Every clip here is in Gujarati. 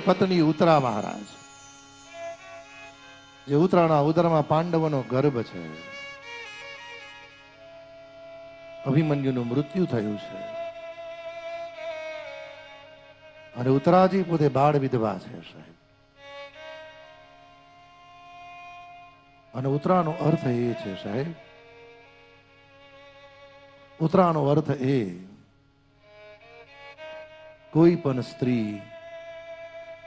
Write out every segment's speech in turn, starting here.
ઉત્તરાજીની પત્ની ઉત્તરા મહારાજ. જે ઉત્તરાના ઉદરમાં પાંડવોનો ગર્ભ છે. અભિમન્યુનું મૃત્યુ થયું છે. અને ઉત્તરાજી પોતે બાળ વિધવા છે, સાહેબ. અને ઉત્તરાનો અર્થ એ છે, સાહેબ. ઉત્તરાનો અર્થ એ, કોઈ પણ સ્ત્રી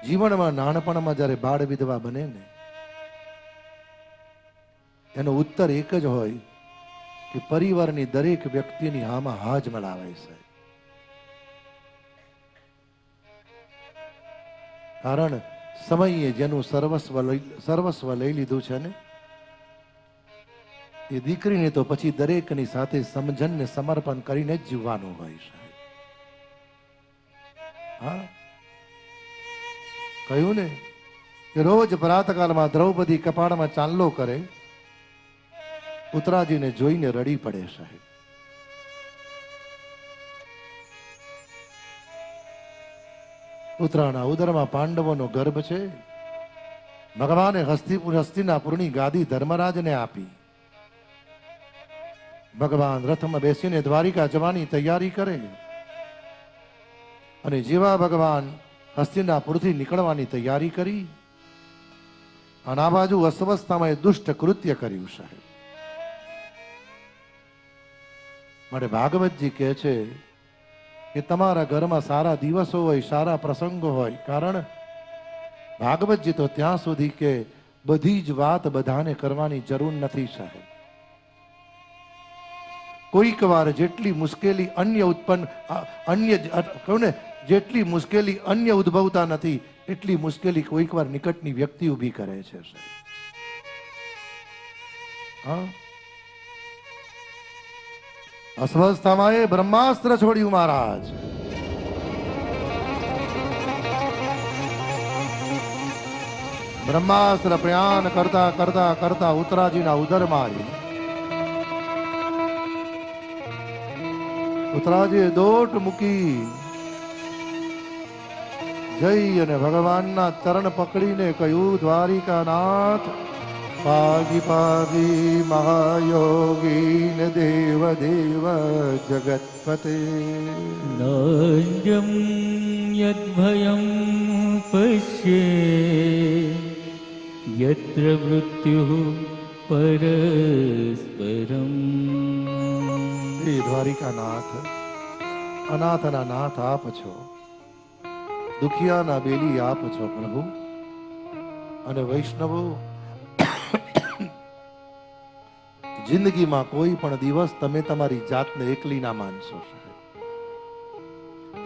જીવનમાં નાનપણમાં જ્યારે બાળ વિધવા બને ને, એનો ઉત્તર એક જ હોય કે પરિવારની દરેક વ્યક્તિની હામાં હાજ મળાવે છે. કારણ સમયે જેનું સર્વસ્વ લઈ સર્વસ્વ લઈ લીધું છે ને, એ દીકરીને તો પછી દરેકની સાથે સમજણને સમર્પણ કરીને જ જીવવાનું હોય છે. હા? કહ્યું ને કે રોજ પ્રાતકાલમાં દ્રૌપદી કપાળમાં ચાંદલો કરે, ઉત્તરાજીને જોઈને રડી પડે સાહેબ. ઉત્તરાના ઉદરમાં પાંડવોનો ગર્ભ છે. ભગવાને હસ્તીપુર હસ્તિનાપુરની ગાદી ધર્મરાજને આપી. ભગવાન રથમાં બેસીને દ્વારિકા જવાની તૈયારી કરે. અને જેવા ભગવાન હસ્તિનાપુરથી નીકળવાની તૈયારી કરી અને આ બાજુ અસ્વસ્થામાં દુષ્ટ કૃત્ય કર્યું, સાહેબ. માટે ભાગવતજી કહે છે કે તમારા ઘરમાં સારા દિવસો હોય, સારા પ્રસંગો હોય, કારણ ભાગવતજી તો ત્યાં સુધી કે બધી જ વાત બધાને કરવાની જરૂર નથી, સાહેબ. કોઈક વાર જેટલી મુશ્કેલી અન્ય ઉત્પન્ન અન્ય કહું ને જેટલી મુશ્કેલી અન્ય ઉદ્ભવતા નથી, એટલી મુશ્કેલી કોઈક વાર નિકટની વ્યક્તિ ઊભી કરે છે હા? અસ્વસ્થામાં એ બ્રહ્માસ્ત્ર છોડ્યું, મહારાજ. બ્રહ્માસ્ત્ર પ્રયાણ કરતા કરતા કરતા ઉત્તરાજીના ઉદરમાં આવ્યું ઉત્તરાજીએ દોટ મૂકી જઈ અને ભગવાનના ચરણ પકડીને કહ્યું દ્વારિકાનાથ પાગી પાગી મહાયોગીન દેવ દેવ જગતપતે. નાજ્યમ યદ્ભયમ પશ્યે યત્ર મૃત્યુ પરસ્પરમ. હે દ્વારિકાનાથ અનાથના નાથ આપ છો. દુખિયાના બેલી આપ છો પ્રભુ. અને વૈષ્ણવો, જિંદગીમાં કોઈ પણ દિવસ તમે તમારી જાતને એકલી ના માનશો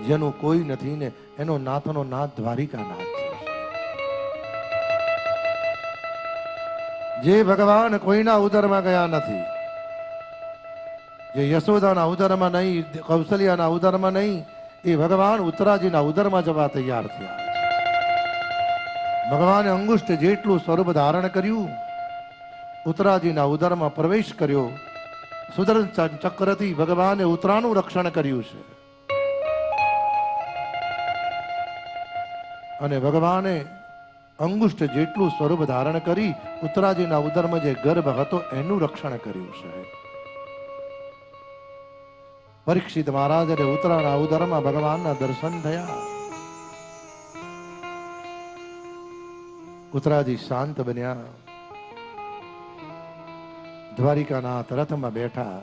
જેનું કોઈ નથી ને એનો નાથનો નાથ દ્વારિકાનાથ છે જે ભગવાન કોઈના ઉદરમાં ગયા નથી, જે યશોદાના ઉદરમાં નહીં, કૌશલ્યાના ઉદરમાં નહીં એ ભગવાન ઉત્તરાજીના ઉદરમાં જવા તૈયાર થયા. ભગવાને અંગુષ્ઠ જેટલું સ્વરૂપ ધારણ કર્યું, ઉત્તરાજીના ઉદરમાં પ્રવેશ કર્યો, સુદર્શન ચક્રથી ભગવાને ઉત્તરાનું રક્ષણ કર્યું છે. અને ભગવાને અંગુષ્ઠ જેટલું સ્વરૂપ ધારણ કરી ઉત્તરાજીના ઉદરમાં જે ગર્ભ હતો એનું રક્ષણ કર્યું છે. પરીક્ષિત મહારાજ અને ઉત્તરાના ઉદરમાં ભગવાનના દર્શન થયા. ઉત્તરાજી શાંત બન્યા. દ્વારિકાનાથ રથમાં બેઠા.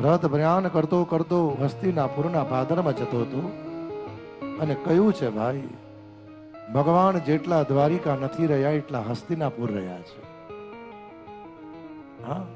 રથ પ્રયાણ કરતો કરતો હસ્તિનાપુરના પાદરમાં જતો હતો અને કહ્યું છે, ભાઈ, ભગવાન જેટલા દ્વારિકા નથી રહ્યા, એટલા હસ્તિનાપુર રહ્યા છે. હા?